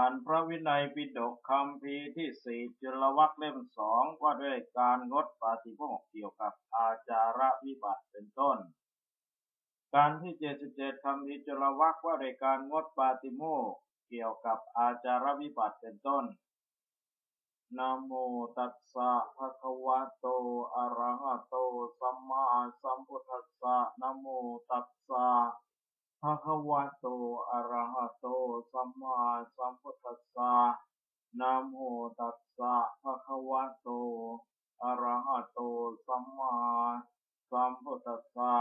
อ่านพระวินัยปิฎกคำพีที่สี่จุลวัคเล่มสองว่าด้วยการงดปาฏิโมกข์เกี่ยวกับอาจาระวิบัติเป็นต้น การที่เจ็ดสิบเจ็ดคำพีจุลวัคว่าด้วยการงดปาฏิโมกข์เกี่ยวกับอาจาระวิบัติเป็นต้นนะโมตัสสะภะคะวะโตอะระหะโตสัมมาสัมพุทธัสสะนะโมตัสสะ วะโต อะระหะโต สัมมาสัมพุทธัสสะนะโมตัสสะ ภะคะวะโต อะระหะโต สัมมาสัมพุทธัสสะ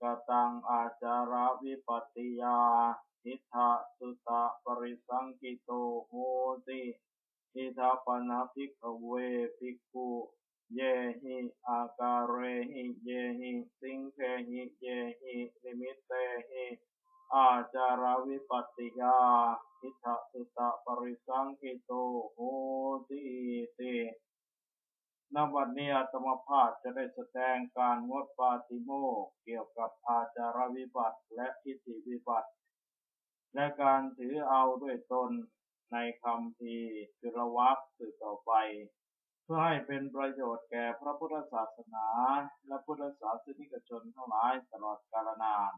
กตังอาจาระวิปัตติยาทิฏฐะสุตะปริสังกิโตโหติทิฏฐปนะภิกขเวภิกขุเยหิอาการเรหิเยหิ สิงเคหิเยหินิมิตเตหิ อาจารวิปัติยาทิฏฐสุตะปริสังกิโตโหติตินวันนี้อาตมาภาพจะได้แสดงการงดปาติโมกเกี่ยวกับอาจารวิบัติและทิฏฐิวิบัติ และการถือเอาด้วยตนในคำพีจุลวัคสืบต่อไป เพื่อให้เป็นประโยชน์แก่พระพุทธศาสนาและพุทธศาสนิกชนทั้งหลายตลอดกาลนาน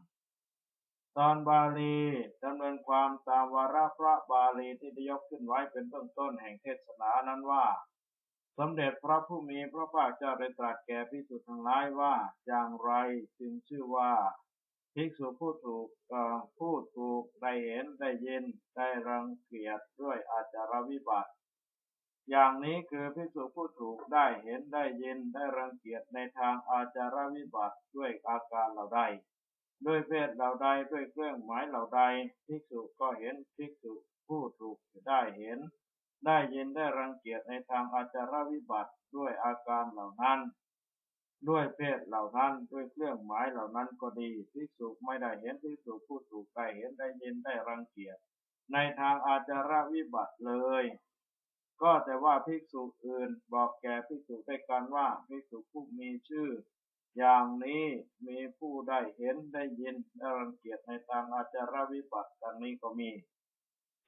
ตอนบาลีดำเนินความตามวาระพระบาลีที่ได้ยกขึ้นไว้เป็นเบื้องต้นแห่งเทศนานั้นว่า สมเด็จพระผู้มีพระภาคเจ้าได้ตรัสแก่พิสุทั้งหลายว่าอย่างไรจึงชื่อว่าภิกษุผู้ถูกผู้ถูกได้เห็นได้ยินได้รังเกียจด้วยอาจารวิบัติ อย่างนี้คือภิกษุผู้ถูกได้เห็นได้ยินได้รังเกียจในทางอาจารวิบัติด้วยอาการเหล่าใด ด้วยเพศเหล่าใดด้วยเครื่องหมายเหล่าใดภิกษุก็เห็นภิกษุผู้ถูกได้เห็น ได้ยินได้รังเกียจในทางอาจารวิบัติด้วยอาการเหล่านั้น ด้วยเพศเหล่านั้นด้วยเครื่องหมายเหล่านั้นก็ดีภิกษุไม่ได้เห็นภิกษุผู้ถูกได้เห็นได้ยินได้รังเกียจในทางอาจารวิบัติเลย ก็แต่ว่าภิกษุอื่นบอกแก่ภิกษุด้วยกันว่าภิกษุผู้มีชื่อ อย่างนี้มีผู้ได้เห็นได้ยินได้รังเกียจในทางอาจารวิบัติดังนี้ก็มี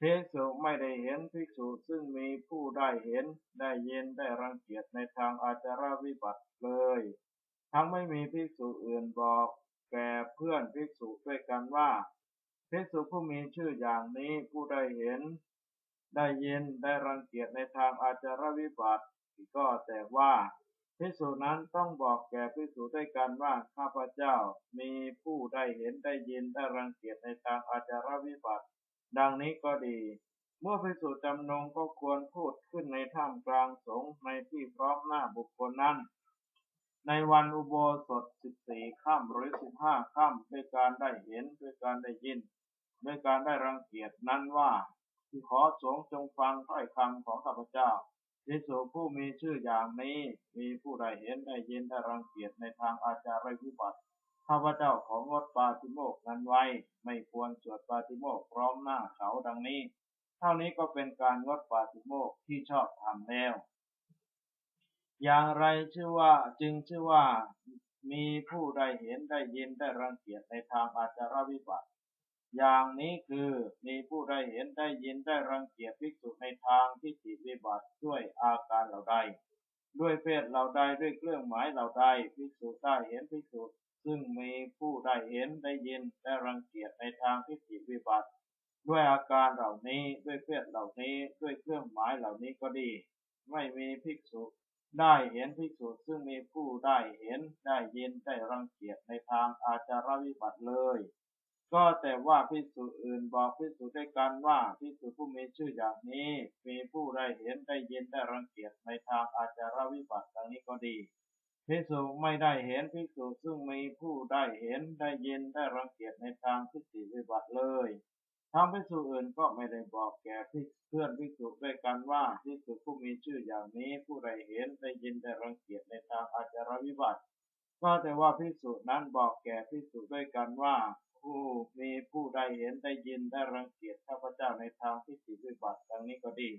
ภิกษุไม่ได้เห็นภิกษุซึ่งมีผู้ได้เห็นได้ยินได้รังเกียจในทางอาจารวิบัติเลย ทั้งไม่มีภิกษุอื่นบอกแก่เพื่อนภิกษุด้วยกันว่าภิกษุผู้มีชื่ออย่างนี้ผู้ได้เห็น ได้ยินได้รังเกียจในทางอาจารวิบัติก็แต่ว่า ภิกษุนั้นต้องบอกแก่ภิกษุด้วยกันว่าข้าพเจ้ามีผู้ได้เห็นได้ยินได้รังเกียจในทางอาจารวิบัติ ดังนี้ก็ดี เมื่อภิกษุจำนงก็ควรพูดขึ้นในท่ามกลางสงฆ์ในที่พร้อมหน้าบุคคลนั้น ในวันอุโบสถสิบสี่ค่ำหรือสิบห้าค่ำด้วยการได้เห็นด้วยการได้ยิน ด้วยการได้รังเกียจนั้นว่าขอสงฆ์จงฟังถ้อยคำของข้าพเจ้า พิสุผู้มีชื่ออย่างนี้มีผู้ใดเห็นได้ยินได้รังเกียจในทางอาจารย์วิบัติข้าพเจ้าของงดปาติโมกนั้นไว้ ไม่ควรสวดปาติโมกพร้อมหน้าเขาดังนี้ เท่านี้ก็เป็นการงดปาติโมกที่ชอบทำแล้ว อย่างไรชื่อว่าจึงชื่อว่ามีผู้ได้เห็นได้ยินได้รังเกียจในทางอาจารวิบัติ อย่างนี้คือมีผู้ได้เห็นได้ยินได้รังเกียจภิกษุในทางที่จิวิบัติด้วยอาการเหล่าใด ด้วยเพศเหล่าใดด้วยเครื่องหมายเหล่าใดภิกษุได้เห็นภิกษุซึ่งมีผู้ได้เห็นได้ยินได้รังเกียจในทางที่จิวิบัติ ด้วยอาการเหล่านี้ด้วยเพศเหล่านี้ด้วยเครื่องหมายเหล่านี้ก็ดี ไม่มีภิกษุได้เห็นภิกษุซึ่งมีผู้ได้เห็นได้ยินได้รังเกียจในทางอาจารวิบัติเลย ก็แต่ว่าภิกษุอื่นบอกภิกษุด้วยกันว่าภิกษุผู้มีชื่ออย่างนี้มีผู้ได้เห็นได้ยินได้รังเกียจในทางอาจารวิบัติดังนี้ก็ดีภิกษุไม่ได้เห็นภิกษุซึ่งมีผู้ได้เห็นได้ยินได้รังเกียจในทางทิฏฐิวิบัติเลยทางภิกษุอื่นก็ไม่ได้บอกแก่เพื่อนภิกษุด้วยกันว่าภิกษุผู้มีชื่ออย่างนี้ผู้ใดเห็นได้ยินได้รังเกียจในทางอาจารวิบัติ ก็แต่ว่าภิกษุนั้นบอกแก่ภิกษุด้วยกันว่า ผู้มีผู้ใดเห็นได้ยินได้รังเกียจข้าพเจ้าในทางทิฏฐิวิบัติดังนี้ก็ดี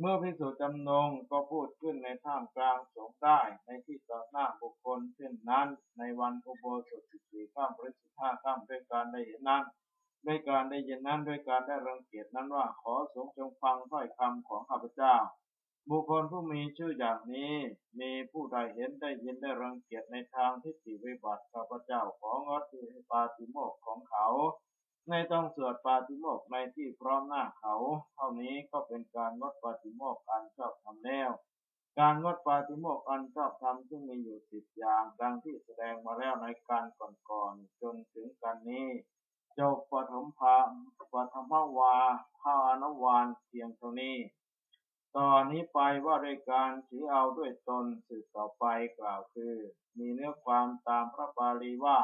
เมื่อภิกษุจำนงก็พูดขึ้นในท่ามกลางสงได้ในที่ต่อหน้าบุคคลเช่นนั้นในวันอุโบสถสิบสี่ข้ามหรือสิบห้าข้ามด้วยการได้เห็นนั้นด้วยการได้ยินนั้นด้วยการได้รังเกียจนั้นว่าขอสงจงฟังถ้อยคำของข้าพเจ้า บุคคลผู้มีชื่ออย่างนี้ มีผู้ใดเห็นได้ยินได้รังเกียจในทางที่ติวิบัติข้าพเจ้าของงดปาติโมกของเขา ในต้องสวดปาติโมกในที่พร้อมหน้าเขา เท่านี้ก็เป็นการงดปาติโมกอันชอบทำแล้ว การงดปาติโมกอันชอบทำซึ่งมีอยู่สิบอย่าง ดังที่แสดงมาแล้วในการก่อนๆจนถึงการนี้จบปฐมภาปฐมวาภานวานเพียงเท่านี้ ตอนนี้ไปว่าด้วยการถือเอาด้วยตนสืบต่อไปกล่าวคือ มีเนื้อความตามพระบาลีว่า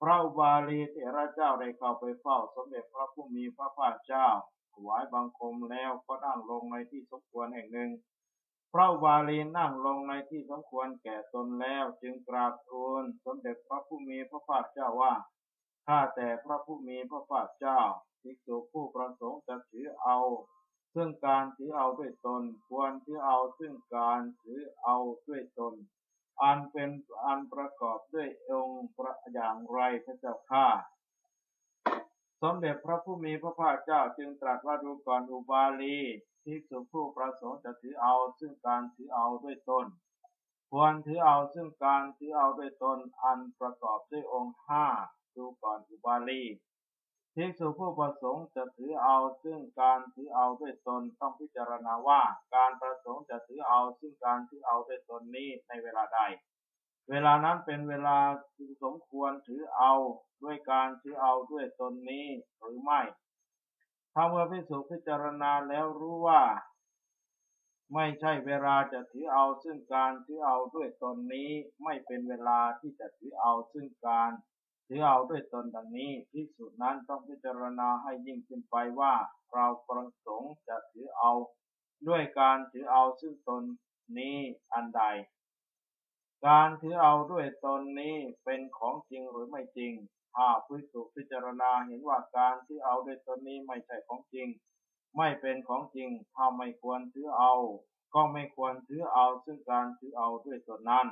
พระบาลีเถระเจ้าได้เข้าไปเฝ้าสมเด็จพระผู้มีพระภาคเจ้าถวายบังคมแล้วก็นั่งลงในที่สมควรแห่งหนึ่ง พระบาลีนั่งลงในที่สมควรแก่ตนแล้วจึงกราบทูลสมเด็จพระผู้มีพระภาคเจ้าว่า ข้าแต่พระผู้มีพระภาคเจ้าภิกษุผู้ประสงค์จะถือเอา ซึ่งการถือเอาด้วยตน ควรถือเอาซึ่งการถือเอาด้วยตน อันเป็นอันประกอบด้วยองค์ประอย่างไรพระเจ้าข้าสมเด็จพระผู้มีพระภาคเจ้าจึงตรัสว่าดูก่อนอุบาลีภิกษุผู้ประสงค์จะถือเอาซึ่งการถือเอาด้วยตน ควรถือเอาซึ่งการถือเอาด้วยตนอันประกอบด้วยองค์ห้าดูก่อนอุบาลี ภิกษุผู้ประสงค์จะถือเอาซึ่งการถือเอาด้วยตนต้องพิจารณาว่าการประสงค์จะถือเอาซึ่งการถือเอาด้วยตนนี้ในเวลาใด เวลานั้นเป็นเวลาที่สมควรถือเอาด้วยการถือเอาด้วยตนนี้หรือไม่ ถ้าเมื่อพิสุพิจารณาแล้วรู้ว่า ไม่ใช่เวลาจะถือเอาซึ่งการถือเอาด้วยตนนี้ ไม่เป็นเวลาที่จะถือเอาซึ่งการ ถือเอาด้วยตนดังนี้พิสูจน์นั้นต้องพิจารณาให้ยิ่งขึ้นไปว่าเราประสงค์จะถือเอา ด้วยการถือเอาซึ่งตนนี้อันใด การถือเอาด้วยตนนี้เป็นของจริงหรือไม่จริง ถ้าพิสูจพิจารณาเห็นว่าการที่เอาด้วยตนนี้ไม่ใช่ของจริง ไม่เป็นของจริงถ้าไม่ควรถือเอา ก็ไม่ควรถือเอาซึ่งการถือเอาด้วยตนนั้น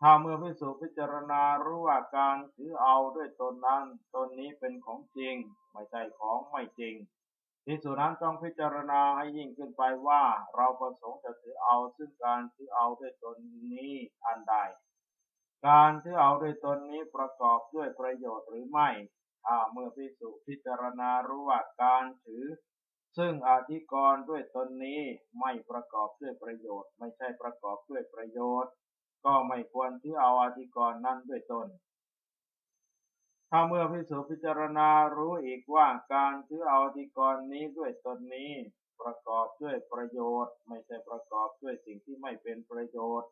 ถ้าเมื่อพิสูจพิจารณารู้ว่าการถือเอาด้วยตนนั้นตนนี้เป็นของจริง ไม่ใช่ของไม่จริงพิสูจนั้นต้องพิจารณาให้ยิ่งขึ้นไปว่าเราประสงค์จะถือเอาซึ่งการถือเอาด้วยตนนี้อันใด การถือเอาด้วยตนนี้ประกอบด้วยประโยชน์หรือไม่ถ้าเมื่อพิสูจพิจารณารู้ว่าการถือ ซึ่งอธิกรณ์ด้วยตนนี้ไม่ประกอบด้วยประโยชน์ ไม่ใช่ประกอบด้วยประโยชน์ ก็ไม่ควรที่เอาอธิกรณ์นั้นด้วยตน ถ้าเมื่อพิสูจพิจารณารู้อีกว่าการถือเอาอธิกรณ์นี้ด้วยตนนี้ ประกอบด้วยประโยชน์ ไม่ใช่ประกอบด้วยสิ่งที่ไม่เป็นประโยชน์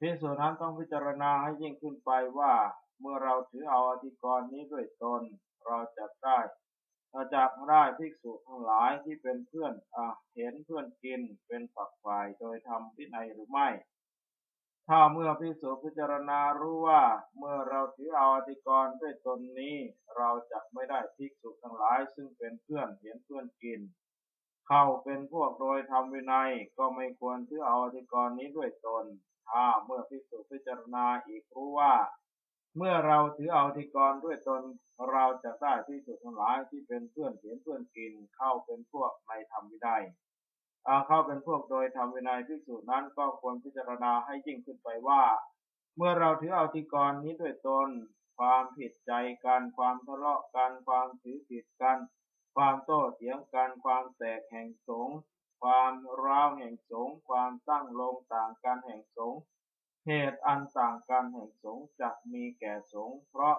พิสูจนั้นต้องพิจารณาให้ยิ่งขึ้นไปว่าเมื่อเราถือเอาอธิกรณ์นี้ด้วยตน เราจะได้เราจะได้ภิกษุทั้งหลายที่เป็นเพื่อนอเห็นเพื่อนกินเป็นฝักฝ่ายโดยทำพินัยหรือไม่ ถ้าเมื่อพิสูจพิจารณารู้ว่าเมื่อเราถือเอาอธิกรณ์ด้วยตนนี้ เราจะไม่ได้ภิกษุทั้งหลาย ซึ่งเป็นเพื่อนเห็นเพื่อนกิน เข้าเป็นพวกโดยทำวินัยก็ไม่ควรถือเอาอธิกรณ์นี้ด้วยตนถ้าเมื่อพิสูจพิจารณาอีกรู้ว่า เมื่อเราถือเอาอธิกรณ์ด้วยตน เราจะได้ภิกษุทั้งหลายที่เป็นเพื่อนเห็นเพื่อนกิน เข้าเป็นพวกในธรรมวินัย อาเข้าเป็นพวกโดยทำวินัยพิสูจน์นั้นก็ควรพิจารณาให้ยิ่งขึ้นไปว่า เมื่อเราถือเอาทิกรนี้ด้วยตน ความผิดใจกันความทะเลาะกันความถือผิดกัน ความโต้เถียงกันความแตกแห่งสงความร้าวแห่งสงความตั้งลงต่างกันแห่งสงเหตุอันต่างกันแห่งสงจะมีแก่สงเพราะ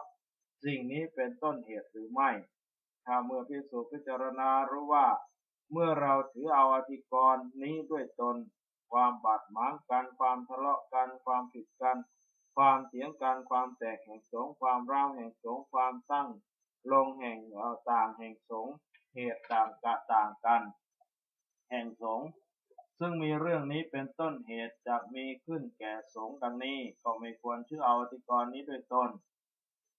สิ่งนี้เป็นต้นเหตุหรือไม่ ถ้าเมื่อพิสูจน์พิจารณารู้ว่า เมื่อเราถือเอาอธิกรณ์นี้ด้วยตน ความบาดหมางกัน ความทะเลาะกัน ความผิดกัน ความเถียงกัน ความแตกแห่งสงความร้าวแห่งสงความตั้ง ลงแห่งต่างแห่งสงเหตุต่างกะต่างกัน แห่งสงซึ่งมีเรื่องนี้เป็นต้นเหตุจะมีขึ้นแก่สงดังนี้ ก็ไม่ควรชื่อเอาอธิกรณ์นี้ด้วยตน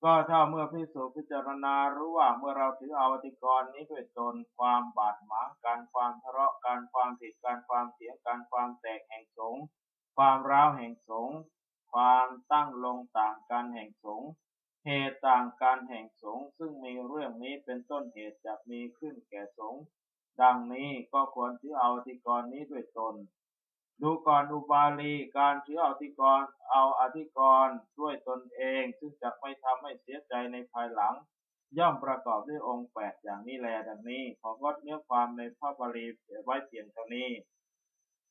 ก็ถ้าเมื่อพิสูจพิจารณารู้ว่าเมื่อเราถือเอาอธิกรนี้ด้วยตนความบาดหมางการความทะเลาะการความผิดการความเสียงการความแตกแห่งสงความร้าวแห่งสงความตั้งลงต่างกันแห่งสงเหตุต่างกันแห่งสงซึ่งมีเรื่องนี้เป็นต้นเหตุจะมีขึ้นแก่สงฆ์ดังนี้ก็ควรถือเอาอธิกรนี้ ดูก่อนอุบาลี การถือเอาอธิกรณ์เอาอธิกรณ์ด้วยตนเอง ซึ่งจะไม่ทำให้เสียใจในภายหลัง ย่อมประกอบด้วยองค์แปดอย่างนี้แลดังนี้ ของดเนื้อความในพระบาลีไว้เพียงเท่านี้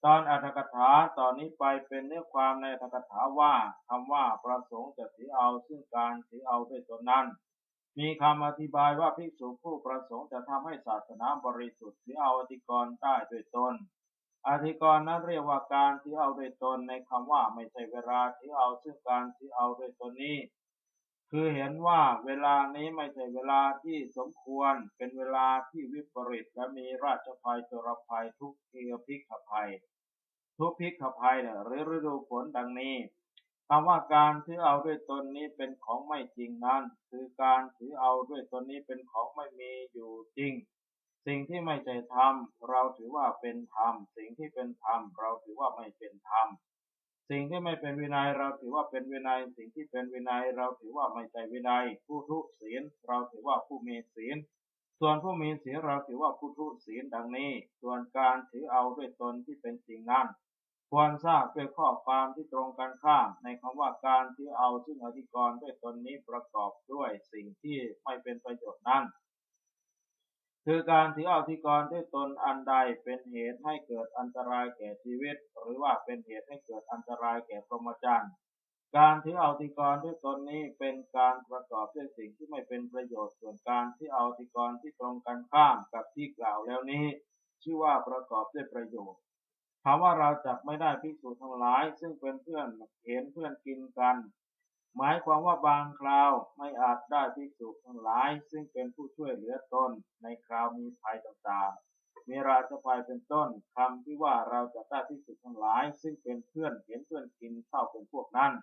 ตอนอัตถกถาตอนนี้ไปเป็นเนื้อความในอัตถกถาว่าคำว่าประสงค์จะถือเอาซึ่งการถือเอาด้วยตนนั้น มีคำอธิบายว่าภิกษุผู้ประสงค์จะทำให้ศาสนาบริสุทธิ์ถือเอาอธิกรณ์ได้ด้วยตน อธิกรณ์นั้นเรียกว่าการถือเอาโดยตนในคำว่าไม่ใช่เวลาถือเอาซึ่งการถือเอาโดยตนนี้ คือเห็นว่าเวลานี้ไม่ใช่เวลาที่สมควรเป็นเวลาที่วิปริตและมีราชภัยจรภัยทุกเกียพิกภัย ทุกพิกภัยเนี่ยหรือฤดูฝนดังนี้คำว่าการถือเอาด้วยตนนี้เป็นของไม่จริงนั้น คือการถือเอาด้วยตนนี้เป็นของไม่มีอยู่จริง สิ่งที่ไม่ใช่ธรรมเราถือว่าเป็นธรรม สิ่งที่เป็นธรรมเราถือว่าไม่เป็นธรรม สิ่งที่ไม่เป็นวินัยเราถือว่าเป็นวินัย สิ่งที่เป็นวินัยเราถือว่าไม่ใช่วินัย ผู้ทุศีลเราถือว่าผู้มีศีล ส่วนผู้มีศีลเราถือว่าผู้ทุศีลดังนี้ ส่วนการถือเอาด้วยตนที่เป็นจริงนั้นควรทราบด้วยข้อความที่ตรงกันข้าม ในคำว่าการที่เอาซึ่งอธิกรณ์ด้วยตนนี้ประกอบด้วยสิ่งที่ไม่เป็นประโยชน์นั้น คือการถือเอาธิกรณ์ด้วยตนอันใดเป็นเหตุให้เกิดอันตรายแก่ชีวิต หรือว่าเป็นเหตุให้เกิดอันตรายแก่พรหมจรรย์การถือเอาธิกรณ์ด้วยตนนี้เป็นการประกอบด้วยสิ่งที่ไม่เป็นประโยชน์ส่วนการที่เอาอธิกรณ์ที่ตรงกันข้ามกับที่กล่าวแล้วนี้ ชื่อว่าประกอบด้วยประโยชน์ถามว่าเราจับไม่ได้ภิกษุทั้งหลาย ซึ่งเป็นเพื่อนเห็นเพื่อนกินกัน หมายความว่าบางคราวไม่อาจได้ภิกษุทั้งหลาย ซึ่งเป็นผู้ช่วยเหลือตนในคราวมีภัยต่างๆ มีราชภัยเป็นต้นคำที่ว่าเราจะได้ภิกษุทั้งหลาย ซึ่งเป็นเพื่อนเห็นเพื่อนกินเข้าเป็นพวกนั้น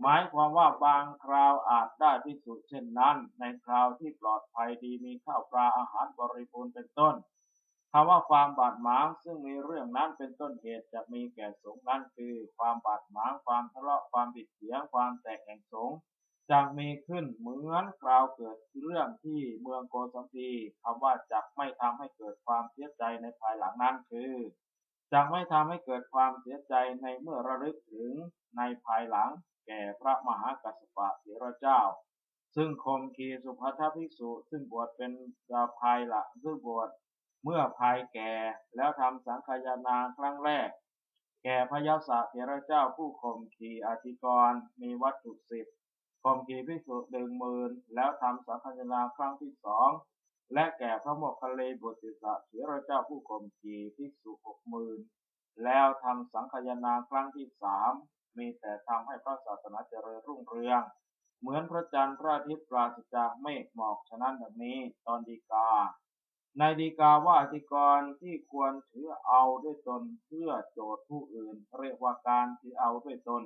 หมายความว่าบางคราวอาจได้ภิกษุเช่นนั้น ในคราวที่ปลอดภัยดีมีข้าวปลาอาหารบริบูรณ์เป็นต้น คำว่าความบาดหมางซึ่งมีเรื่องนั้นเป็นต้นเหตุจะมีแก่สงฆ์นั้นคือ ความบาดหมางความทะเลาะความบิดเสียงความแตกแห่งสงฆ์จะมีขึ้นเหมือนคราวเกิดเรื่องที่เมืองโกสัมพีคำว่าจักไม่ทำให้เกิดความเสียใจในภายหลังนั้นคือจักไม่ทำให้เกิดความเสียใจในเมื่อระลึกถึงในภายหลัง แก่พระมหากัสสปะเถระเจ้า ซึ่งคมคีสุภัทภิกษุซึ่งบวชเป็นดาภายหลังซึ่งบวช เมื่อภายแก่แล้วทำสังขยานาครั้งแรก แก่พระยาศเถระเจ้าผู้ข่มขีอธิกรมีวัตถุสิบข่มขีภิกษุหนึ่งหมื่นแล้วทำสังขยานาครั้งที่สองและแก่พระโมคคัลเลบุตรสะเถระเจ้าผู้ข่มขีภิกษุหกหมื่นแล้วทำสังขยานาครั้งที่สามมีแต่ทำให้พระศาสนาเจริญรุ่งเรือง เหมือนพระจันทร์พระอาทิตย์ปราศจากเมฆหมอกฉะนั้นดังนี้ตอนดีกา ในดีกาว่าอธิกรณ์ที่ควรถือเอาด้วยตนเพื่อโจทย์ผู้อื่น เรียกว่าการถือเอาด้วยตน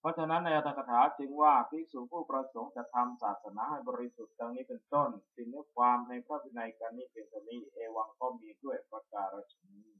เพราะฉะนั้นในอัตถกถาจึงว่าภิกษุผู้ประสงค์จะทำศาสนาให้บริสุทธิ์ดังนี้เป็นต้นสิ่งเนื้อความในพระวินัยการนี้เป็นตัวนี้เอวังก็มีด้วยประการฉนี้